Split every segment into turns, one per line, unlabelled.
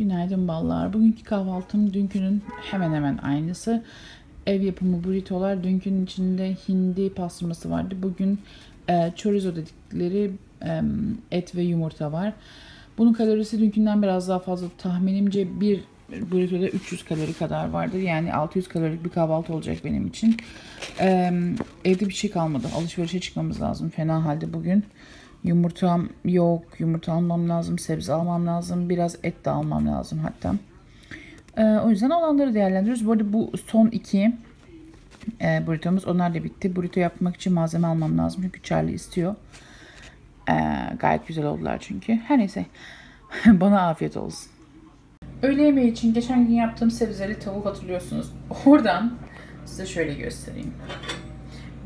Günaydın ballar. Bugünkü kahvaltım dünkünün hemen hemen aynısı. Ev yapımı burritolar. Dünkünün içinde hindi pastırması vardı. Bugün e, chorizo dedikleri e, et ve yumurta var. Bunun kalorisi dünkünden biraz daha fazla. Tahminimce bir burritoda 300 kalori kadar vardı. Yani 600 kalorilik bir kahvaltı olacak benim için. E, evde bir şey kalmadı. Alışverişe çıkmamız lazım. Fena halde bugün. Yumurtam yok. Yumurta almam lazım. Sebze almam lazım. Biraz et de almam lazım hatta. Ee, o yüzden olanları değerlendiriyoruz. Bu arada bu son iki e, burritomuz. Onlar da bitti. Burrito yapmak için malzeme almam lazım. Çünkü Charlie istiyor. Ee, gayet güzel oldular çünkü. Her neyse. Bana afiyet olsun. Öğle yemeği için geçen gün yaptığım sebzeli tavuk hatırlıyorsunuz. Oradan size şöyle göstereyim.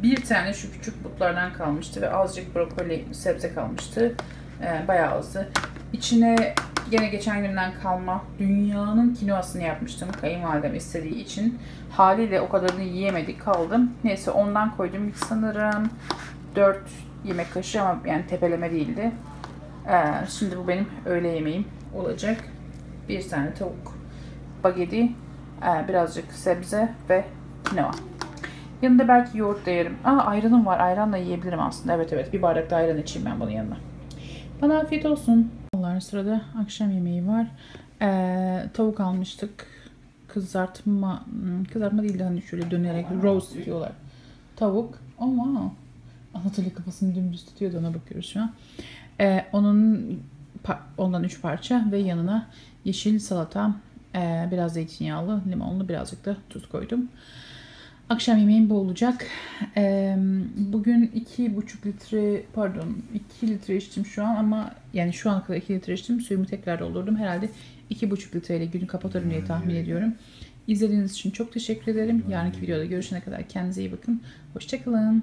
Bir tane şu küçük butlardan kalmıştı ve azıcık brokoli sebze kalmıştı. Ee, bayağı azdı. İçine gene geçen günden kalma dünyanın kinoasını yapmıştım. Kayınvalidem istediği için. Haliyle o kadarını yiyemedik kaldım. Neyse ondan koydum sanırım 4 yemek kaşığı ama yani tepeleme değildi. Ee, şimdi bu benim öğle yemeğim olacak. Bir tane tavuk bageti, e, birazcık sebze ve kinoa. Yanında belki yoğurt da yerim. Aa ayranım var. Ayran da yiyebilirim aslında. Evet evet. Bir bardak da ayran içeyim ben bunun yanına. Bana afiyet olsun. Allah sırada akşam yemeği var. Ee, tavuk almıştık. Kızartma, hmm, kızartma değil de hani şöyle dönerek roast diyorlar. Tavuk. Ama Anatolia kafasını dümdüz tutuyordu ona bakıyoruz şu an. Ee, onun ondan 3 parça ve yanına yeşil salata, e, biraz zeytinyağlı, limonlu, birazcık da tuz koydum. Akşam yemeğim bu olacak. Ee, bugün iki buçuk litre pardon 2 litre içtim şu an ama yani şu ana kadar 2 litre içtim. Suyumu tekrar doldurdum. Herhalde iki buçuk litreyle günü kapatırım diye tahmin ediyorum. İzlediğiniz için çok teşekkür ederim. Yarınki videoda görüşene kadar kendinize iyi bakın. Hoşçakalın.